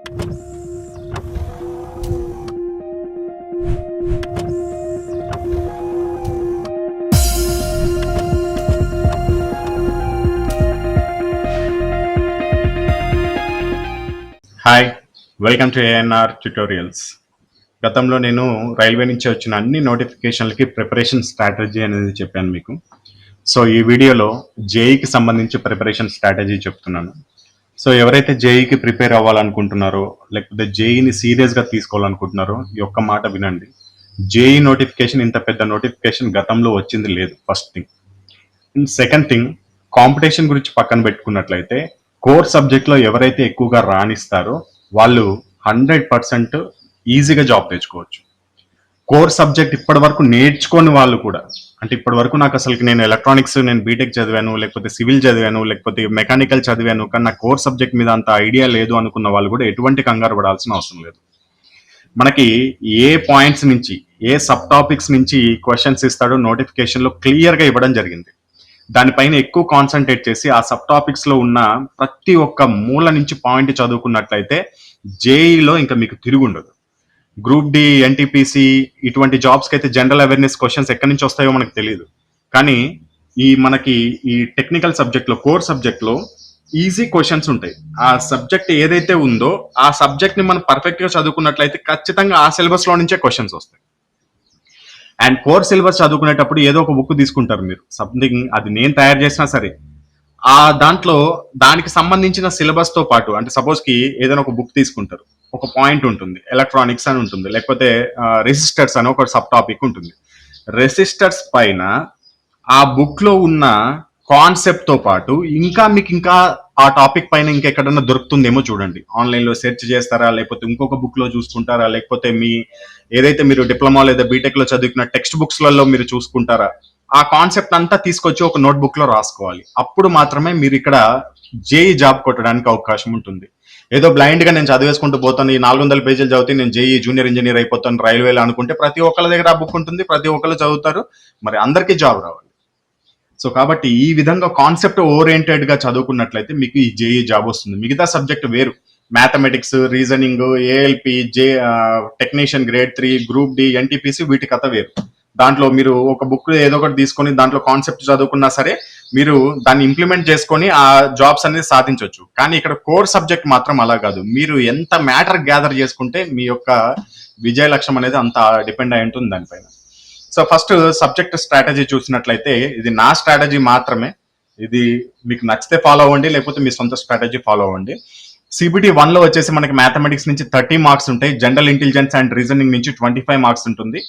Hi welcome to ANR tutorials గతంలో నేను railway నుంచి వచ్చిన అన్ని నోటిఫికేషన్లకి ప్రిపరేషన్ స్ట్రాటజీ అనేది చెప్పాను మీకు. సో ఈ వీడియోలో జేఈకి సంబంధించి ప్రిపరేషన్ స్ట్రాటజీ చెప్తున్నాను. సో ఎవరైతే జేఈకి ప్రిపేర్ అవ్వాలనుకుంటున్నారో లేకపోతే జేఈని సీరియస్గా తీసుకోవాలనుకుంటున్నారో ఈ ఒక్క మాట వినండి. జేఈ నోటిఫికేషన్ ఇంత పెద్ద నోటిఫికేషన్ గతంలో వచ్చింది లేదు first thing. And second thing competition గురించి పక్కన పెట్టుకున్నట్లయితే కోర్ సబ్జెక్ట్లో ఎవరైతే ఎక్కువగా రాణిస్తారో వాళ్ళు హండ్రెడ్ పర్సెంట్ ఈజీగా జాబ్ తెచ్చుకోవచ్చు. కోర్ సబ్జెక్ట్ ఇప్పటి వరకు నేర్చుకోని వాళ్ళు కూడా. అంటే ఇప్పటి వరకు నాకు అసలు నేను ఎలక్ట్రానిక్స్ నేను బీటెక్ చదివాను లేకపోతే సివిల్ చదివాను లేకపోతే మెకానికల్ చదివాను కానీ నా కోర్ సబ్జెక్ట్ మీద అంత ఐడియా లేదు అనుకున్న వాళ్ళు కూడా ఎటువంటి కంగారు పడాల్సిన అవసరం లేదు. మనకి ఏ పాయింట్స్ నుంచి ఏ సబ్ టాపిక్స్ నుంచి క్వశ్చన్స్ ఇస్తాడో నోటిఫికేషన్లో క్లియర్గా ఇవ్వడం జరిగింది. దానిపైన ఎక్కువ కాన్సన్ట్రేట్ చేసి ఆ సబ్ టాపిక్స్లో ఉన్న ప్రతి ఒక్క మూల నుంచి పాయింట్ చదువుకున్నట్లయితే జేఈలో ఇంకా మీకు తిరుగుండదు. గ్రూప్ డి ఎన్టీపీసీ ఇటువంటి జాబ్స్కి అయితే జనరల్ అవేర్నెస్ క్వశ్చన్స్ ఎక్కడి నుంచి వస్తాయో మనకు తెలియదు కానీ ఈ మనకి ఈ టెక్నికల్ సబ్జెక్ట్లో కోర్ సబ్జెక్ట్లో ఈజీ క్వశ్చన్స్ ఉంటాయి. ఆ సబ్జెక్ట్ ఏదైతే ఉందో ఆ సబ్జెక్ట్ని మనం పర్ఫెక్ట్గా చదువుకున్నట్లయితే ఖచ్చితంగా ఆ సిలబస్లో నుంచే క్వశ్చన్స్ వస్తాయి. అండ్ కోర్ సిలబస్ చదువుకునేటప్పుడు ఏదో ఒక బుక్ తీసుకుంటారు మీరు. సంథింగ్ అది నేను తయారు చేసినా సరే. ఆ దాంట్లో దానికి సంబంధించిన సిలబస్తో పాటు అంటే సపోజ్కి ఏదైనా ఒక బుక్ తీసుకుంటారు. ఒక పాయింట్ ఉంటుంది ఎలక్ట్రానిక్స్ అని ఉంటుంది లేకపోతే రెసిస్టర్స్ అని ఒక సబ్ టాపిక్ ఉంటుంది. రెసిస్టర్స్ పైన ఆ బుక్లో ఉన్న కాన్సెప్ట్తో పాటు ఇంకా మీకు ఇంకా ఆ టాపిక్ పైన ఇంకెక్కడన్నా దొరుకుతుందేమో చూడండి. ఆన్లైన్లో సెర్చ్ చేస్తారా లేకపోతే ఇంకొక బుక్లో చూసుకుంటారా లేకపోతే మీ ఏదైతే మీరు డిప్లొమా లేదా బీటెక్లో చదువుకున్న టెక్స్ట్ బుక్స్లలో మీరు చూసుకుంటారా ఆ కాన్సెప్ట్ అంతా తీసుకొచ్చి ఒక నోట్బుక్లో రాసుకోవాలి. అప్పుడు మాత్రమే మీరు ఇక్కడ జేఈ జాబ్ కొట్టడానికి అవకాశం ఉంటుంది. ఏదో బ్లైండ్గా నేను చదివేసుకుంటూ పోతాను ఈ నాలుగు వందల పేజీలు చదివితే నేను జేఈ జూనియర్ ఇంజనీర్ అయిపోతాను రైల్వేలో అనుకుంటే ప్రతి ఒక్కళ్ళ దగ్గర ఆ బుక్ ఉంటుంది ప్రతి ఒక్కళ్ళు చదువుతారు మరి అందరికీ జాబ్ రావాలి. సో కాబట్టి ఈ విధంగా కాన్సెప్ట్ ఓరియంటెడ్గా చదువుకున్నట్లయితే మీకు ఈ జేఈ జాబ్ వస్తుంది. మిగతా సబ్జెక్ట్ వేరు. Mathematics reasoning ALP J technician grade three group D NTPC వీటి కథ వేరు. దాంట్లో మీరు ఒక బుక్ ఏదో ఒకటి తీసుకొని దాంట్లో కాన్సెప్ట్ చదువుకున్నా సరే మీరు దాన్ని ఇంప్లిమెంట్ చేసుకొని ఆ జాబ్స్ అనేది సాధించవచ్చు కానీ ఇక్కడ కోర్ సబ్జెక్ట్ మాత్రం అలా కాదు. మీరు ఎంత మ్యాటర్ గ్యాదర్ చేసుకుంటే మీ యొక్క విజయ లక్ష్యం అనేది అంత డిపెండ్ అయి ఉంటుంది దానిపైన. సో ఫస్ట్ సబ్జెక్ట్ స్ట్రాటజీ చూసినట్లయితే ఇది నా స్ట్రాటజీ మాత్రమే. ఇది మీకు నచ్చితే ఫాలో అవ్వండి లేకపోతే మీ సొంత స్ట్రాటజీ ఫాలో అవ్వండి. సిబిటీ వన్లో వచ్చేసి మనకి మ్యాథమెటిక్స్ నుంచి థర్టీ మార్క్స్ ఉంటాయి. జనరల్ ఇంటెలిజెన్స్ అండ్ రీజనింగ్ నుంచి ట్వంటీ ఫైవ్ మార్క్స్ ఉంటుంది.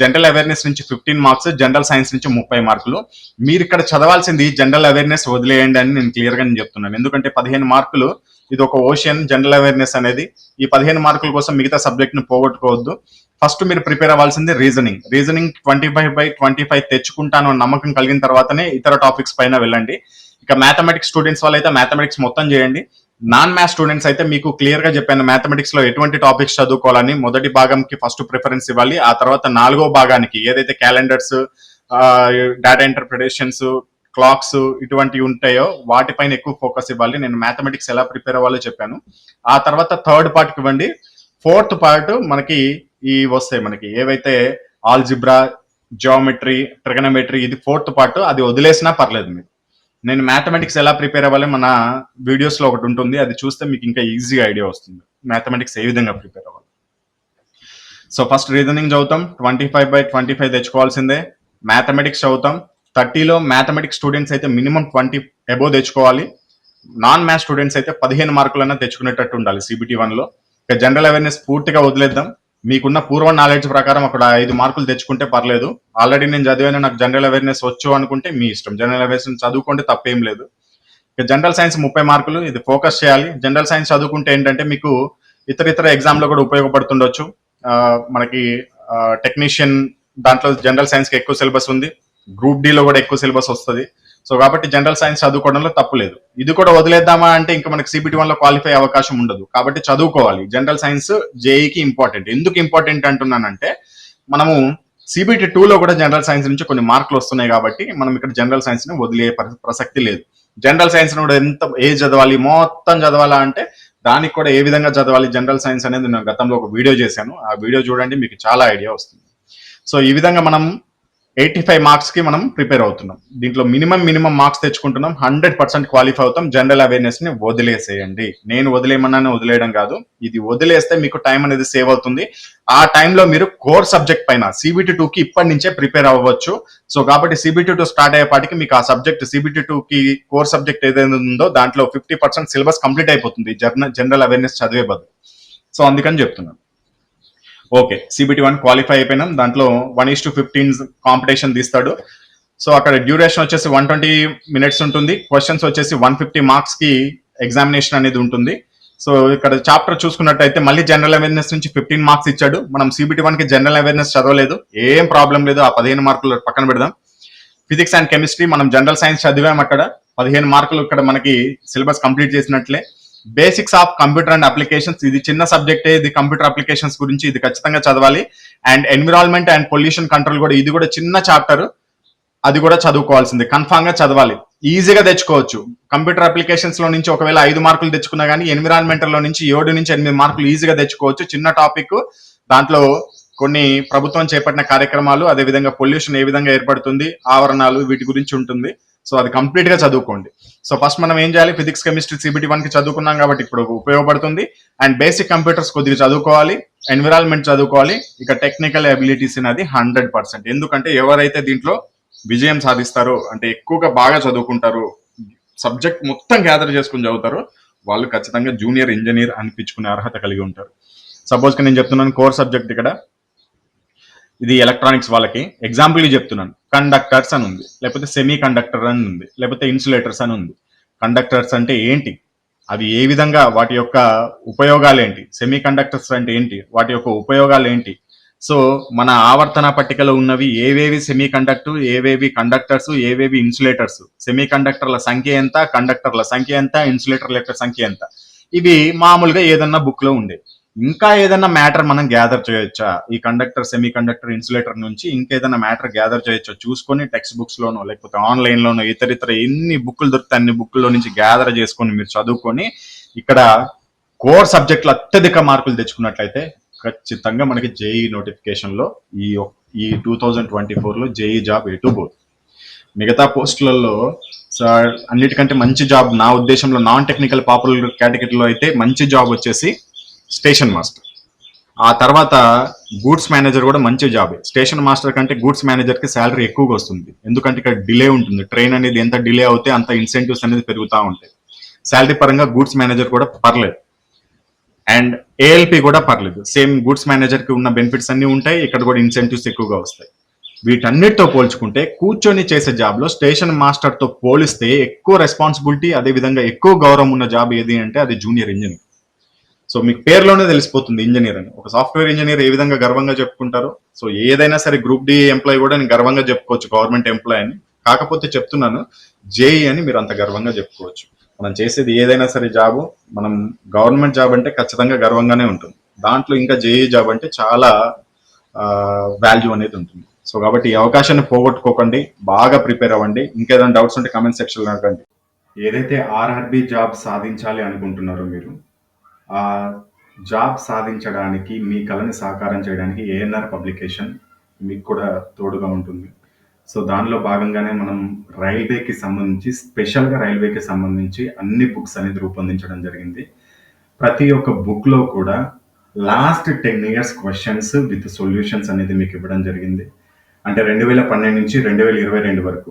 జనరల్ అవేర్నెస్ నుంచి ఫిఫ్టీన్ మార్క్స్ జనరల్ సైన్స్ నుంచి ముప్పై మార్కులు. మీరు ఇక్కడ చదవాల్సింది జనరల్ అవేర్నెస్ వదిలేయండి అని నేను క్లియర్గా నేను చెప్తున్నాను. ఎందుకంటే పదిహేను మార్కులు ఇది ఒక ఓషన్ జనరల్ అవేర్నెస్ అనేది. ఈ పదిహేను మార్కుల కోసం మిగతా సబ్జెక్ట్ను పోగొట్టుకోవద్దు. ఫస్ట్ మీరు ప్రిపేర్ అవ్వాల్సింది reasoning reasoning twenty five by twenty five తెచ్చుకుంటాను అన్న నమ్మకం కలిగిన తర్వాతనే ఇతర టాపిక్స్ పైన వెళ్ళండి. ఇక మ్యాథమెటిక్స్ స్టూడెంట్స్ వాళ్ళైతే మ్యాథమెటిక్స్ మొత్తం చేయండి. నాన్ మ్యాథ్ స్టూడెంట్స్ అయితే మీకు క్లియర్గా చెప్పాను. మ్యాథమెటిక్స్లో ఎటువంటి టాపిక్స్ చదువుకోవాలని మొదటి భాగంకి ఫస్ట్ ప్రిఫరెన్స్ ఇవ్వాలి. ఆ తర్వాత నాలుగో భాగానికి ఏదైతే క్యాలెండర్స్ డేటా ఇంటర్ప్రిటేషన్స్ క్లాక్స్ ఇటువంటివి ఉంటాయో వాటిపైన ఎక్కువ ఫోకస్ ఇవ్వాలి. నేను మ్యాథమెటిక్స్ ఎలా ప్రిపేర్ అవ్వాలో చెప్పాను. ఆ తర్వాత థర్డ్ పార్ట్ ఇవ్వండి. ఫోర్త్ పార్ట్ మనకి ఈ వస్తాయి మనకి. ఏవైతే ఆల్జిబ్రా జియోమెట్రీ ట్రిగనమెట్రీ ఇది ఫోర్త్ పార్ట్ అది వదిలేసినా పర్లేదు మీరు నేను మ్యాథమెటిక్స్ ఎలా ప్రిపేర్ అవ్వాలి మన వీడియోస్లో ఒకటి ఉంటుంది. అది చూస్తే మీకు ఇంకా ఈజీగా ఐడియా వస్తుంది. మ్యాథమెటిక్స్ ఏ విధంగా ప్రిపేర్ అవ్వాలి? సో ఫస్ట్ రీజనింగ్ చదువుతాం. Twenty five by twenty five తెచ్చుకోవాల్సిందే. Mathematics చదువుతాం. థర్టీలో మ్యాథమెటిక్స్ స్టూడెంట్స్ అయితే మినిమం ట్వంటీ అబోవ్ తెచ్చుకోవాలి. నాన్ మ్యాథ్ స్టూడెంట్స్ అయితే పదిహేను మార్కులన్నా తెచ్చుకునేటట్టు ఉండాలి. సిబిటి వన్లో ఇక జనరల్ అవేర్నెస్ పూర్తిగా వదిలేద్దాం. మీకున్న పూర్వ నాలెడ్జ్ ప్రకారం అక్కడ ఐదు మార్కులు తెచ్చుకుంటే పర్లేదు. ఆల్రెడీ నేను చదివాను నాకు జనరల్ అవేర్నెస్ వచ్చు అనుకుంటే మీ ఇష్టం. జనరల్ అవేర్నెస్ చదువుకుంటే తప్పేం లేదు. ఇక జనరల్ సైన్స్ ముప్పై మార్కులు ఇది ఫోకస్ చేయాలి. జనరల్ సైన్స్ చదువుకుంటే ఏంటంటే మీకు ఇతర ఇతర ఎగ్జామ్లో కూడా ఉపయోగపడుతుండొచ్చు. మనకి టెక్నీషియన్ దాంట్లో జనరల్ సైన్స్కి ఎక్కువ సిలబస్ ఉంది. గ్రూప్ డి లో కూడా ఎక్కువ సిలబస్ వస్తుంది. సో కాబట్టి జనరల్ సైన్స్ చదువుకోవడంలో తప్పు లేదు. ఇది కూడా వదిలేద్దామా అంటే ఇంకా మనకి సిబిటి వన్లో క్వాలిఫై అవకాశం ఉండదు. కాబట్టి చదువుకోవాలి. జనరల్ సైన్స్ జేఈకి ఇంపార్టెంట్ ఎందుకు ఇంపార్టెంట్ అంటున్నానంటే మనము సిబిటి టూ లో కూడా జనరల్ సైన్స్ నుంచి కొన్ని మార్కులు వస్తున్నాయి కాబట్టి మనం ఇక్కడ జనరల్ సైన్స్ని వదిలే ప్రసక్తి లేదు. జనరల్ సైన్స్ కూడా ఎంత ఏ చదవాలి మొత్తం చదవాలా అంటే దానికి కూడా ఏ విధంగా చదవాలి జనరల్ సైన్స్ అనేది నేను గతంలో ఒక వీడియో చేశాను. ఆ వీడియో చూడండి మీకు చాలా ఐడియా వస్తుంది. సో ఈ విధంగా మనం ఎయిటీ ఫైవ్ మార్క్స్కి మనం ప్రిపేర్ అవుతున్నాం. దీంట్లో మినిమం మినిమం మార్క్స్ తెచ్చుకుంటున్నాం. హండ్రెడ్ పర్సెంట్ క్వాలిఫై అవుతాం. జనరల్ అవేర్నెస్ని వదిలేసేయండి. నేను వదిలేయమన్నానే వదిలేయడం కాదు. ఇది వదిలేస్తే మీకు టైం అనేది సేవ్ అవుతుంది. ఆ టైంలో మీరు కోర్ సబ్జెక్ట్ పైన సిబిటి టూ కి ఇప్పటి నుంచే ప్రిపేర్ అవ్వచ్చు. సో కాబట్టి సిబిటి టూ స్టార్ట్ అయ్యేపాటికి మీకు ఆ సబ్జెక్ట్ సిబిటి టూ కి కోర్ సబ్జెక్ట్ ఏదైతే ఉందో దాంట్లో ఫిఫ్టీ పర్సెంట్ సిలబస్ కంప్లీట్ అయిపోతుంది. జర్నల్ జనరల్ అవేర్నెస్ చదివే బదులు. సో అందుకని చెప్తున్నాను. ఓకే సిబిటి వన్ క్వాలిఫై అయిపోయినాం. దాంట్లో one is to fifteen competition తీస్తాడు. సో అక్కడ డ్యూరేషన్ వచ్చేసి వన్ ట్వంటీ మినిట్స్ ఉంటుంది. క్వశ్చన్స్ వచ్చేసి వన్ ఫిఫ్టీ మార్క్స్కి ఎగ్జామినేషన్ అనేది ఉంటుంది. సో ఇక్కడ చాప్టర్ చూసుకున్నట్టయితే మళ్ళీ జనరల్ అవేర్నెస్ నుంచి ఫిఫ్టీన్ మార్క్స్ ఇచ్చాడు. మనం సిబిటి వన్కి జనరల్ అవేర్నెస్ చదవలేదు. ఏం ప్రాబ్లం లేదు. ఆ పదిహేను మార్కులు పక్కన పెడదాం. ఫిజిక్స్ అండ్ కెమిస్ట్రీ మనం జనరల్ సైన్స్ చదివాం అక్కడ. పదిహేను మార్కులు ఇక్కడ మనకి సిలబస్ కంప్లీట్ చేసినట్లే. Basics of computer and applications ఇది చిన్న సబ్జెక్టే ఇది కంప్యూటర్ అప్లికేషన్స్ గురించి ఇది ఖచ్చితంగా చదవాలి. And environment and pollution control కూడా ఇది కూడా చిన్న చాప్టర్ అది కూడా చదువుకోవాల్సింది. కన్ఫామ్గా చదవాలి. ఈజీగా తెచ్చుకోవచ్చు. కంప్యూటర్ అప్లికేషన్స్లో నుంచి ఒకవేళ ఐదు మార్కులు తెచ్చుకున్నా కానీ ఎన్విరాన్మెంటల్లో నుంచి ఏడు నుంచి ఎనిమిది మార్కులు ఈజీగా తెచ్చుకోవచ్చు. చిన్న టాపిక్ దాంట్లో కొన్ని ప్రభుత్వం చేపట్టిన కార్యక్రమాలు అదే విధంగా పొల్యూషన్ ఏ విధంగా ఏర్పడుతుంది ఆవరణాలు వీటి గురించి ఉంటుంది. సో అది కంప్లీట్గా చదువుకోండి. సో ఫస్ట్ మనం ఏం చేయాలి? ఫిజిక్స్ కెమిస్ట్రీ సిబిటి వన్కి చదువుకున్నాం కాబట్టి ఇప్పుడు ఉపయోగపడుతుంది. అండ్ బేసిక్ కంప్యూటర్స్ కొద్దిగా చదువుకోవాలి. ఎన్విరాన్మెంట్ చదువుకోవాలి. ఇక టెక్నికల్ అబిలిటీస్ అనేది హండ్రెడ్ పర్సెంట్ ఎందుకంటే ఎవరైతే దీంట్లో విజయం సాధిస్తారో అంటే ఎక్కువగా బాగా చదువుకుంటారు సబ్జెక్ట్ మొత్తం గ్యాదర్ చేసుకుని చదువుతారు వాళ్ళు ఖచ్చితంగా జూనియర్ ఇంజనీర్ అనిపించుకునే అర్హత కలిగి ఉంటారు. సపోజ్ నేను చెప్తున్నాను కోర్ సబ్జెక్ట్ ఇక్కడ. ఇది ఎలక్ట్రానిక్స్ వాళ్ళకి. ఎగ్జాంపుల్ చెప్తున్నాను. కండక్టర్స్ అని ఉంది. లేకపోతే సెమీ కండక్టర్ అని ఉంది. లేకపోతే ఇన్సులేటర్స్ అని ఉంది. కండక్టర్స్ అంటే ఏంటి? అవి ఏ విధంగా వాటి యొక్క ఉపయోగాలు ఏంటి? సెమీ కండక్టర్స్ అంటే ఏంటి? వాటి యొక్క ఉపయోగాలు ఏంటి? సో మన ఆవర్తన పట్టికలో ఉన్నవి ఏవేవి సెమీ కండక్టర్ ఏవేవి కండక్టర్స్ ఏవేవి ఇన్సులేటర్స్ సెమీ కండక్టర్ల సంఖ్య ఎంత? కండక్టర్ల సంఖ్య ఎంత? ఇన్సులేటర్ల యొక్క సంఖ్య ఎంత? ఇవి మామూలుగా ఏదన్నా బుక్లో ఉండే. ఉండేవి ఇంకా ఏదైనా మ్యాటర్ మనం గ్యాదర్ చేయొచ్చా? ఈ కండక్టర్ సెమీ కండక్టర్ ఇన్సులేటర్ నుంచి ఇంకేదైనా మ్యాటర్ గ్యాదర్ చేయొచ్చా? చూసుకొని టెక్స్ట్ బుక్స్ లోనో లేకపోతే ఆన్లైన్ లోనో ఇతర ఇతర ఎన్ని బుక్లు దొరుకుతాయి అన్ని బుక్లో నుంచి గ్యాదర్ చేసుకొని మీరు చదువుకొని ఇక్కడ కోర్ సబ్జెక్టులు అత్యధిక మార్కులు తెచ్చుకున్నట్లయితే ఖచ్చితంగా మనకి జేఈ నోటిఫికేషన్లో ఈ ఈ టూ థౌజండ్ ట్వంటీ ఫోర్లో జేఈ జాబ్ ఎటు పోదు. మిగతా పోస్టులలో సార్ అన్నిటికంటే మంచి జాబ్ నా ఉద్దేశంలో నాన్ టెక్నికల్ పాపులర్ కేటగిరీలో అయితే మంచి జాబ్ వచ్చేసి స్టేషన్ మాస్టర్. ఆ తర్వాత గూడ్స్ మేనేజర్ కూడా మంచి జాబ్. స్టేషన్ మాస్టర్ కంటే గూడ్స్ మేనేజర్కి శాలరీ ఎక్కువగా వస్తుంది. ఎందుకంటే ఇక్కడ డిలే ఉంటుంది. ట్రైన్ అనేది ఎంత డిలే అవుతే అంత ఇన్సెంటివ్స్ అనేది పెరుగుతూ ఉంటాయి. శాలరీ పరంగా గూడ్స్ మేనేజర్ కూడా పర్లేదు. అండ్ ఏఎల్పి కూడా పర్లేదు. సేమ్ గూడ్స్ మేనేజర్కి ఉన్న బెనిఫిట్స్ అన్నీ ఉంటాయి. ఇక్కడ కూడా ఇన్సెంటివ్స్ ఎక్కువగా వస్తాయి. వీటన్నిటితో పోల్చుకుంటే కూర్చొని చేసే జాబ్లో స్టేషన్ మాస్టర్తో పోలిస్తే ఎక్కువ రెస్పాన్సిబిలిటీ అదే విధంగా ఎక్కువ గౌరవం ఉన్న జాబ్ ఏది అంటే అది జూనియర్ ఇంజనీర్. సో మీకు పేరులోనే తెలిసిపోతుంది ఇంజనీర్ అని. ఒక సాఫ్ట్వేర్ ఇంజనీర్ ఏ విధంగా గర్వంగా చెప్పుకుంటారో సో ఏదైనా సరే గ్రూప్ డి ఎంప్లాయ్ కూడా నేను గర్వంగా చెప్పుకోవచ్చు గవర్నమెంట్ ఎంప్లాయ్ అని. కాకపోతే చెప్తున్నాను జేఈ అని మీరు అంత గర్వంగా చెప్పుకోవచ్చు. మనం చేసేది ఏదైనా సరే జాబ్ మనం గవర్నమెంట్ జాబ్ అంటే ఖచ్చితంగా గర్వంగానే ఉంటుంది. దాంట్లో ఇంకా జేఈ జాబ్ అంటే చాలా వాల్యూ అనేది ఉంటుంది. సో కాబట్టి ఈ అవకాశాన్ని పోగొట్టుకోకండి బాగా ప్రిపేర్ అవ్వండి. ఇంకేదైనా డౌట్స్ ఉంటే కమెంట్ సెక్షన్లో అడగండి. ఏదైతే ఆర్ఆర్బి జాబ్ సాధించాలి అనుకుంటున్నారో మీరు ఆ జాబ్ సాధించడానికి మీ కళని సాకారం చేయడానికి ఏఎన్ఆర్ పబ్లికేషన్ మీకు కూడా తోడుగా ఉంటుంది. సో దానిలో భాగంగానే మనం రైల్వేకి సంబంధించి స్పెషల్గా రైల్వేకి సంబంధించి అన్ని బుక్స్ అనేది రూపొందించడం జరిగింది. ప్రతి ఒక్క బుక్లో కూడా last ten years questions with solutions అనేది మీకు ఇవ్వడం జరిగింది. అంటే రెండు వేల పన్నెండు నుంచి రెండు వేల ఇరవై రెండు వరకు.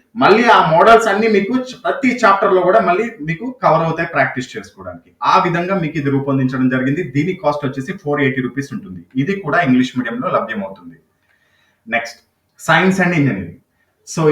మళ్ళీ ఆ మోడల్స్ అన్ని మీకు ప్రతి చాప్టర్లో కూడా మళ్ళీ మీకు కవర్ అవుతాయి ప్రాక్టీస్ చేసుకోవడానికి. ఆ విధంగా మీకు ఇది రూపొందించడం జరిగింది. దీని కాస్ట్ వచ్చేసి ఫోర్ ఎయిటీ రూపీస్ ఉంటుంది. ఇది కూడా ఇంగ్లీష్ మీడియంలో లభ్యమవుతుంది. Next science and engineering so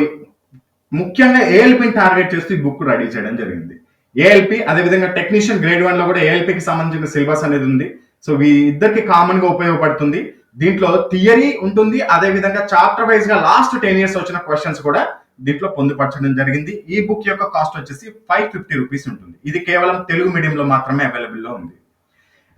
ముఖ్యంగా ఏఎల్పిని టార్గెట్ చేస్తూ ఈ బుక్ రెడీ చేయడం జరిగింది. ఏఎల్పి అదేవిధంగా టెక్నీషియన్ గ్రేడ్ వన్లో కూడా ఏఎల్పికి సంబంధించిన సిలబస్ అనేది ఉంది. సో ఈ ఇద్దరికి కామన్గా ఉపయోగపడుతుంది. దీంట్లో థియరీ ఉంటుంది. అదే విధంగా చాప్టర్ వైజ్గా లాస్ట్ టెన్ ఇయర్స్ వచ్చిన క్వశ్చన్స్ కూడా దీంట్లో పొందుపరచడం జరిగింది. ఈ బుక్ యొక్క కాస్ట్ వచ్చేసి ఫైవ్ ఫిఫ్టీ రూపీస్ ఉంటుంది. ఇది కేవలం తెలుగు మీడియంలో మాత్రమే అవైలబుల్లో ఉంది.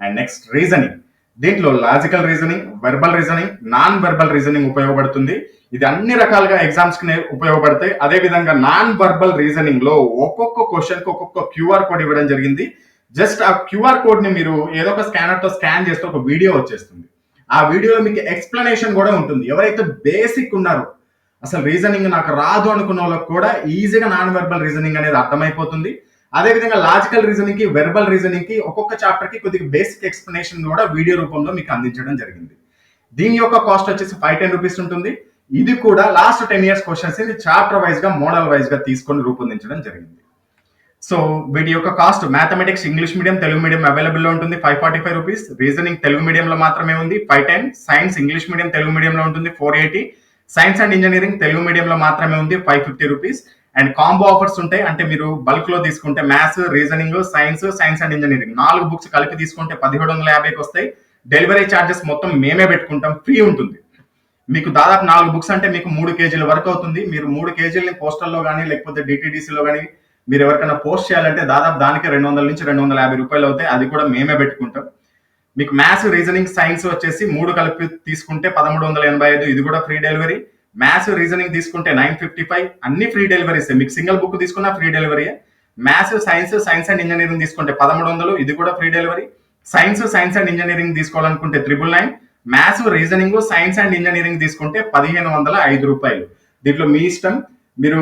And next reasoning. దీంట్లో logical reasoning verbal reasoning non verbal reasoning ఉపయోగపడుతుంది. ఇది అన్ని రకాలుగా ఎగ్జామ్స్కి ఉపయోగపడతాయి. అదే విధంగా నాన్ వెర్బల్ రీజనింగ్లో ఒక్కొక్క క్వశ్చన్కి ఒక్కొక్క క్యూఆర్ కోడ్ ఇవ్వడం జరిగింది. జస్ట్ ఆ క్యూఆర్ కోడ్ని మీరు ఏదో ఒక స్కానర్తో స్కాన్ చేస్తే ఒక వీడియో వచ్చేస్తుంది. ఆ వీడియోలో మీకు ఎక్స్ప్లెనేషన్ కూడా ఉంటుంది. ఎవరైతే బేసిక్ ఉన్నారో అసలు రీజనింగ్ నాకు రాదు అనుకున్న వాళ్ళకి కూడా ఈజీగా నాన్ వెర్బల్ రీజనింగ్ అనేది అర్థమైపోతుంది. అదేవిధంగా లాజికల్ రీజనింగ్కి వెర్బల్ రీజనింగ్కి ఒక్కొక్క చాప్టర్కి కొద్దిగా బేసిక్ ఎక్స్ప్లెనేషన్ కూడా వీడియో రూపంలో మీకు అందించడం జరిగింది. దీని యొక్క కాస్ట్ వచ్చేసి ఫైవ్ టెన్ రూపీస్ ఉంటుంది. ఇది కూడా లాస్ట్ టెన్ ఇయర్స్ క్వశ్చన్స్ ఇది చాప్టర్ వైజ్గా మోడల్ వైజ్గా తీసుకొని రూపొందించడం జరిగింది. సో వీటి యొక్క cost mathematics English medium Telugu medium అవైలబుల్లో ఉంటుంది. Five forty five rupees reasoning Telugu మీడియంలో మాత్రమే ఉంది. Five ten science English medium Telugu మీడియంలో ఉంటుంది. Four eighty science and engineering Telugu మీడియంలో మాత్రమే ఉంది five fifty rupees and combo offers ఉంటాయి అంటే మీరు బల్క్లో తీసుకుంటే maths reasoning science science and engineering నాలుగు బుక్స్ కలిపి తీసుకుంటే పదిహేడు వందల యాభైకి వస్తాయి. డెలివరీ ఛార్జెస్ మొత్తం మేమే పెట్టుకుంటాం ఫ్రీ ఉంటుంది. మీకు దాదాపు నాలుగు బుక్స్ అంటే మీకు మూడు కేజీల వరకు అవుతుంది. మీరు మూడు కేజీలని పోస్టల్లో కానీ లేకపోతే డిటీడీసీలో కానీ మీరు ఎవరికైనా పోస్ట్ చేయాలంటే దాదాపు దానికి రెండు వందల నుంచి రెండు వందల యాభై రూపాయలు అవుతాయి. అది కూడా మేమే పెట్టుకుంటాం. మీకు మ్యాథ్స్ రీజనింగ్ సైన్స్ వచ్చేసి మూడు కలిపి తీసుకుంటే పదమూడు వందల ఎనభై ఐదు ఇది కూడా ఫ్రీ డెలివరీ మ్యాథ్స్ రీజనింగ్ తీసుకుంటే నైన్ ఫిఫ్టీ ఫైవ్ అన్ని ఫ్రీ డెలివరీస్ మీకు సింగిల్ బుక్ తీసుకున్నా free delivery maths science science and engineering తీసుకుంటే పదమూడు వందలు ఇది కూడా free delivery science science and engineering తీసుకోవాలనుకుంటే triple nine maths reasoning science and engineering తీసుకుంటే పదిహేను వందల ఐదు రూపాయలు. దీంట్లో మీ ఇష్టం. మీరు